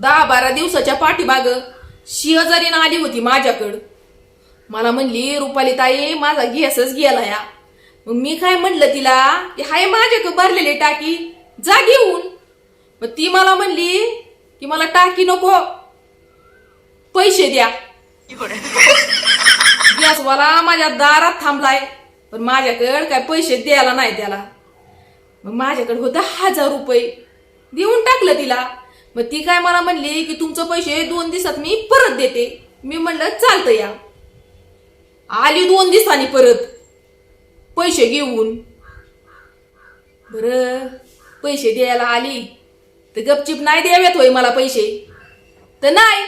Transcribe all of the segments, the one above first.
दहा बारा दिवसाच्या पाठीमाग शेजारीनं आली होती माझ्याकडं मला म्हणली रुपाली ताई माझा गॅसच गेला या. मग मी काय म्हणलं तिला की हाय माझ्याकडे भरलेली टाकी जा घेऊन. मग ती मला म्हणली की मला टाकी नको पैसे द्या. गॅसवाला माझ्या दारात थांबलाय पण माझ्याकडे काय पैसे द्यायला नाही त्याला. मग माझ्याकडे होतं हजार रुपये. देऊन टाकलं तिला. मग ती काय मला म्हणली की तुमचं पैसे दोन दिवसात मी परत देते. मी म्हणलं चालतं या. आली दोन दिवसांनी परत. पैसे घेऊन. बर पैसे द्यायला आली. तर गपचिप नाही द्याव्यात होय मला पैसे. तर नाही.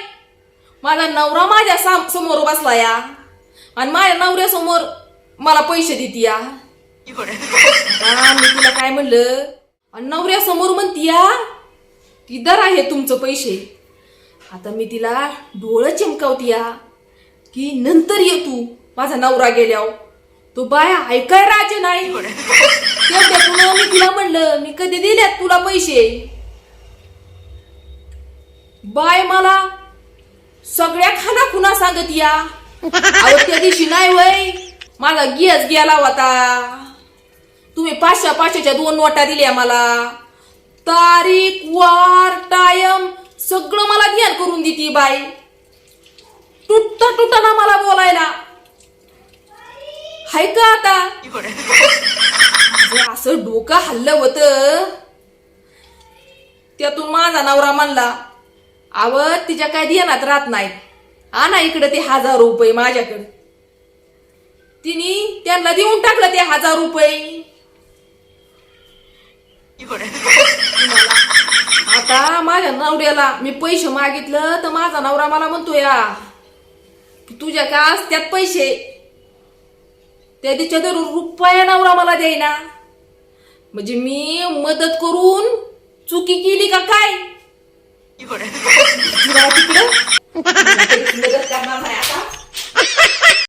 माझा नवरा माझ्या साम- समोर बसला या. आणि माझ्या नवऱ्यासमोर मला पैसे देते या. मी तिला काय म्हणलं? आणि नवऱ्यासमोर म्हणती या की दर आहे तुमचं पैसे. आता मी तिला डोळं चिमकावती या की नंतर ये तू माझा नवरा गेल्यावर. तो बाया ऐकाय राजे नाही. मी तिला म्हणलं मी कधी दिल्यात तुला पैसे? बाय मला सगळ्या खाना खुना सांगत या. त्या दिवशी नाही वय. माझा गियाच गेला होता. तुम्ही पाचशे पाचशेच्या दोन नोटा दिल्या मला. तारीख वार टायम सगळं मला ध्यान करून देती बाई. तुटता तुटताना मला बोलायला. हाय का आता? असं डोकं हल्लं होत. त्यातून माझा नवरा म्हणला आव तिच्या काय ध्यानात राहत नाही. आणा इकडे ते हजार रुपये माझ्याकडे. तिने त्यांना देऊन टाकलं ते हजार रुपये. आता माझ्या नवऱ्याला मी पैसे मागितलं तर माझा नवरा मला म्हणतो या तुझ्या का असत्यात पैसे त्या तर रुपया नवरा मला द्यायना म्हणजे मी मदत करून चुकी केली का काय तिकडं मदत करणार नाही